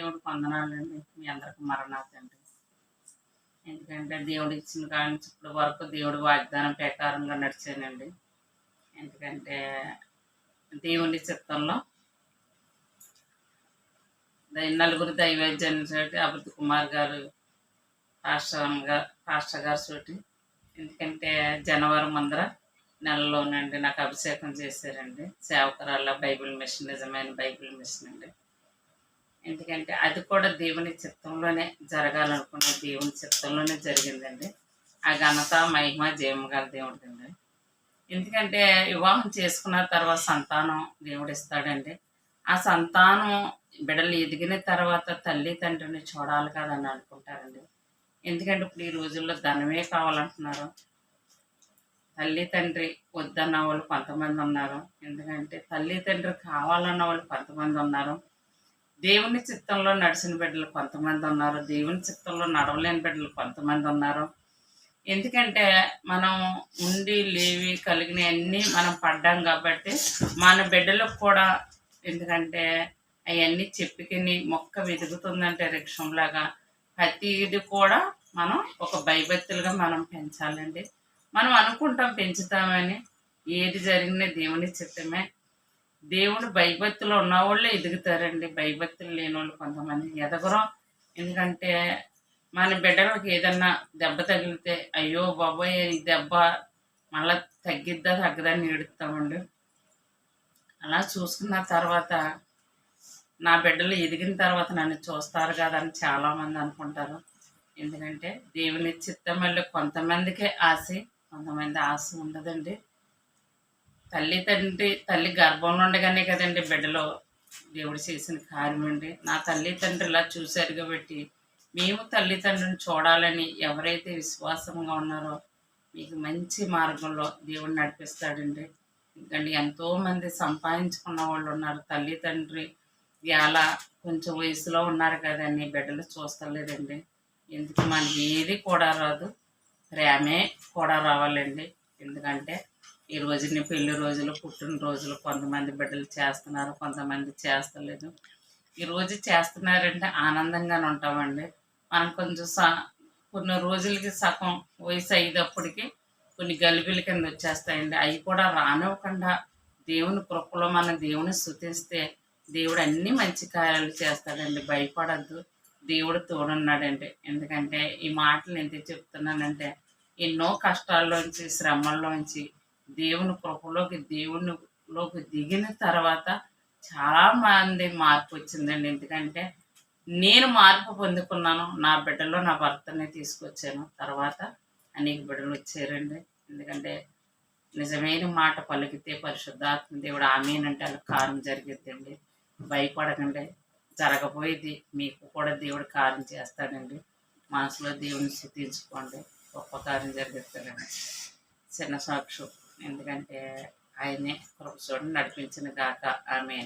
దేవుడు వందనాలండి. మీ అందరికి మరణాతండి ఎందుకంటే దేవుడు ఇచ్చిన కాడ నుంచి ఇప్పుడు వరకు దేవుడు వాగ్దానం ప్రకారంగా నడిచానండి ఎందుకంటే దేవుని చిత్తంలో నలుగురు దైవేద్యాన్ని చోటి అభివృద్ధి కుమార్ గారు పాస్టర్ గారు పాస్టర్ గారు చోటి ఎందుకంటే జనవరి ముందర నెలలోనండి నాకు అభిషేకం చేశారండి. సేవకురాల బైబిల్ మిషన్ నిజమైన బైబిల్ మిషన్ అండి. ఎందుకంటే అది కూడా దేవుని చిత్తంలోనే జరగాలనుకున్న దేవుని చిత్తంలోనే జరిగిందండి. ఆ ఘనత మహిమ జయము గల దేవుడిదండి. ఎందుకంటే వివాహం చేసుకున్న తర్వాత సంతానం దేవుడు ఇస్తాడండి ఆ సంతానం బిడ్డలు ఎదిగిన తర్వాత తల్లి తండ్రిని చూడాలి కదని అనుకుంటారండి. ఎందుకంటే ఇప్పుడు ఈ రోజుల్లో ధనమే కావాలంటున్నారు. తల్లి తండ్రి వద్దన్న వాళ్ళు కొంతమంది ఉన్నారు. ఎందుకంటే తల్లి తండ్రి కావాలన్న వాళ్ళు కొంతమంది ఉన్నారు. దేవుని చిత్తంలో నడిచిన బిడ్డలు కొంతమంది ఉన్నారు దేవుని చిత్తంలో నడవలేని బిడ్డలు కొంతమంది ఉన్నారు. ఎందుకంటే మనం ఉండి లేవి కలిగిన అన్నీ మనం పడ్డాం కాబట్టి మన బిడ్డలకు కూడా ఎందుకంటే అవన్నీ చెప్పుకుని మొక్క వెతుకుతుందంటే వృక్షంలాగా ప్రతిది కూడా మనం ఒక భయభక్తులుగా మనం పెంచాలండి. మనం అనుకుంటాం పెంచుతామని ఏది జరిగినా దేవుని చిత్తమే. దేవుడు భయభక్తులు ఉన్న వాళ్ళే ఎదుగుతారండి. భయభక్తులు లేని వాళ్ళు కొంతమంది ఎదగరం. ఎందుకంటే మన బిడ్డలకు ఏదన్నా దెబ్బ తగిలితే అయ్యో బాబోయ్ ఈ దెబ్బ మళ్ళా తగ్గిద్దా తగ్గదా అని ఏడుస్తామండి అలా చూసుకున్న తర్వాత నా బిడ్డలు ఎదిగిన తర్వాత నన్ను చూస్తారు కదా అని చాలామంది అనుకుంటారు. ఎందుకంటే దేవుని చిత్తం వల్ల కొంతమందికే ఆశ కొంతమంది ఆశ ఉండదండి. తల్లి తండ్రి తల్లి గర్భంలో ఉండగానే కదండి బిడ్డలో దేవుడు చేసిన కార్యం అండి. నా తల్లి ఇలా చూశారు కాబట్టి మేము తల్లిదండ్రులను చూడాలని ఎవరైతే విశ్వాసంగా ఉన్నారో మీకు మంచి మార్గంలో దేవుడు నడిపిస్తాడండి. ఎందుకంటే ఎంతోమంది సంపాదించుకున్న వాళ్ళు ఉన్నారు. తల్లి తండ్రి కొంచెం వయసులో ఉన్నారు కదండి బిడ్డలు చూస్తలేదండి. ఎందుకు? మనకి ఏది కూడా రాదు. ప్రేమే కూడా రావాలండి. ఎందుకంటే ఈ రోజుని పెళ్ళి రోజులు పుట్టినరోజులు కొంతమంది బిడ్డలు చేస్తున్నారు కొంతమంది చేస్తలేదు. ఈరోజు చేస్తున్నారంటే ఆనందంగానే ఉంటామండి. మనం కొంచెం స కొన్ని రోజులకి సగం వయసు అయ్యేటప్పటికి కొన్ని గలిబిల కింద వచ్చేస్తాయండి. అవి కూడా రానివ్వకుండా దేవుని కృపలో మనం దేవుని స్థుతిస్తే దేవుడు అన్ని మంచి కార్యాలు చేస్తాడండి. భయపడద్దు. దేవుడు తోడున్నాడండి. ఎందుకంటే ఈ మాటలు ఎందుకు చెప్తున్నానంటే ఎన్నో కష్టాల్లోంచి శ్రమల్లోంచి దేవుని కృపలోకి దేవునిలోకి దిగిన తర్వాత చాలా మంది మార్పు వచ్చిందండి. ఎందుకంటే నేను మార్పు పొందుకున్నాను. నా బిడ్డలో నా భర్తని తీసుకొచ్చాను. తర్వాత అనేక బిడ్డలు వచ్చారండి. ఎందుకంటే నిజమైన మాట పలికితే పరిశుద్ధాత్మ దేవుడు ఆమెనంటే అలా కారం జరిగిద్దండి. భయపడకండి. జరగబోయేది మీకు కూడా దేవుడు కార్యం చేస్తాడండి. మనసులో దేవుని స్థుతించుకోండి. గొప్ప కార్యం చిన్న సాక్షు. ఎందుకంటే ఆయనే కృప చూడండి నడిపించిన కాక ఆమె